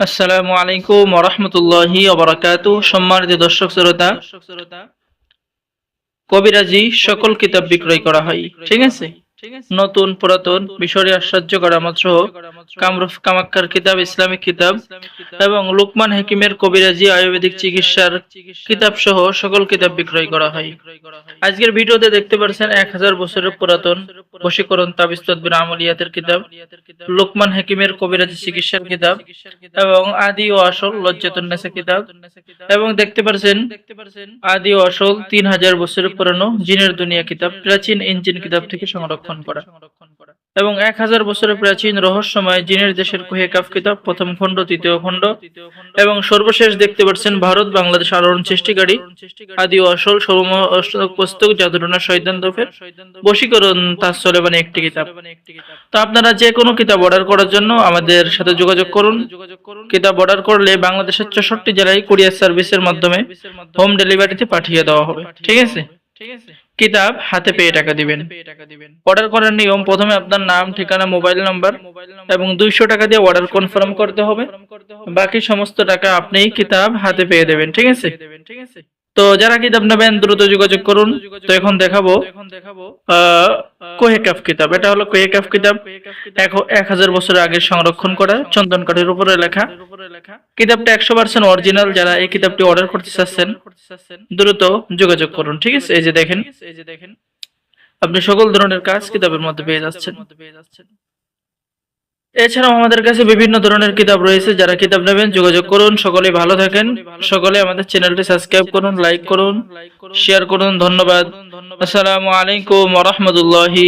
আসসালামু আলাইকুম ওরহমতুল্লাহি ওবরাকাতু। সম্মানিত দর্শক শ্রোতা, কবিরাজি সকল কিতাব বিক্রয় করা হয়, ঠিক আছে? নতুন পুরাতন মিশরে আশ্চর্য করামত সহ কামরুফ কামাক্কার কিতাব, ইসলামিক কিতাব এবং লুকমান হাকিমের কবিরাজি আয়ুর্বেদিক চিকিৎসার কিতাব সহ সকল কিতাব বিক্রয় করা হয়। আজকের ভিডিওতে দেখতে পাচ্ছেন এক হাজার বছরের পুরাতন বশীকরণ তাবিস্তদ বিন আমলিয়াতের কিতাব, লোকমান হাকিমের কবিরাজি চিকিৎসার কিতাব এবং আদি ও আসল লজ্জাতুন্নেসা কিতাব। এবং দেখতে পারছেন, আদি ও আসল তিন হাজার বছরের পুরানো জিনের দুনিয়া কিতাব, প্রাচীন ইঞ্জিন কিতাব থেকে সংরক্ষণ করা। এবং এক হাজার বছরের প্রাচীন রহস্যময় জিনের দেশের কুহেকাফ কিতাব, প্রথম খণ্ড, তৃতীয় খণ্ড এবং সর্বশেষ দেখতে পাচ্ছেন ভারত, বাংলাদেশ আলোড়ন সৃষ্টিকারী আদি সর্বম অষ্টক পুস্তক জাদুরনা শৈতান দফের বশীকরণ তার মানে একটি কিতাব। তো আপনারা যে কোনো কিতাব অর্ডার করার জন্য আমাদের সাথে যোগাযোগ করুন। কিতাব অর্ডার করলে বাংলাদেশের চৌষট্টি জেলায় কুরিয়ার সার্ভিসের মাধ্যমে হোম ডেলিভারিতে পাঠিয়ে দেওয়া হবে। ঠিক আছে? কিতাব হাতে পেয়ে টাকা দিবেন। অর্ডার করার নিয়ম প্রথমে আপনার নাম ঠিকানা মোবাইল নাম্বার এবং দুইশো টাকা দিয়ে অর্ডার কনফার্ম করতে হবে। বাকি সমস্ত টাকা আপনি কিতাব হাতে পেয়ে দেবেন ঠিক আছে? তো যারা কিতাব নেবেন দ্রুত যোগাযোগ করুন। তো এখন দেখাবো। আহ, কোহেকাফ কিতাব। এটা হলো কোহেকাফ কিতাব। এক- হাজার বছর আগে সংরক্ষণ করা চন্দন কাঠের উপরে লেখা। কিতাবটা একশো পার্সেন্ট অরিজিনাল যারা এই কিতাবটি অর্ডার করতে চাচ্ছেন, দ্রুত যোগাযোগ করুন, ঠিক আছে? এই যে দেখেন, আপনি সকল ধরনের কাজ কিতাবের মধ্যে পেয়ে যাচ্ছেন। এছাড়াও আমাদের কাছে বিভিন্ন ধরনের কিতাব রয়েছে, যারা কিতাব নেবেন, যোগাযোগ করুন সকলে ভালো থাকেন। সকলে আমাদের চ্যানেলটি সাবস্ক্রাইব করুন, লাইক করুন, শেয়ার করুন, ধন্যবাদ। আসসালামু আলাইকুম রাহমাতুল্লাহি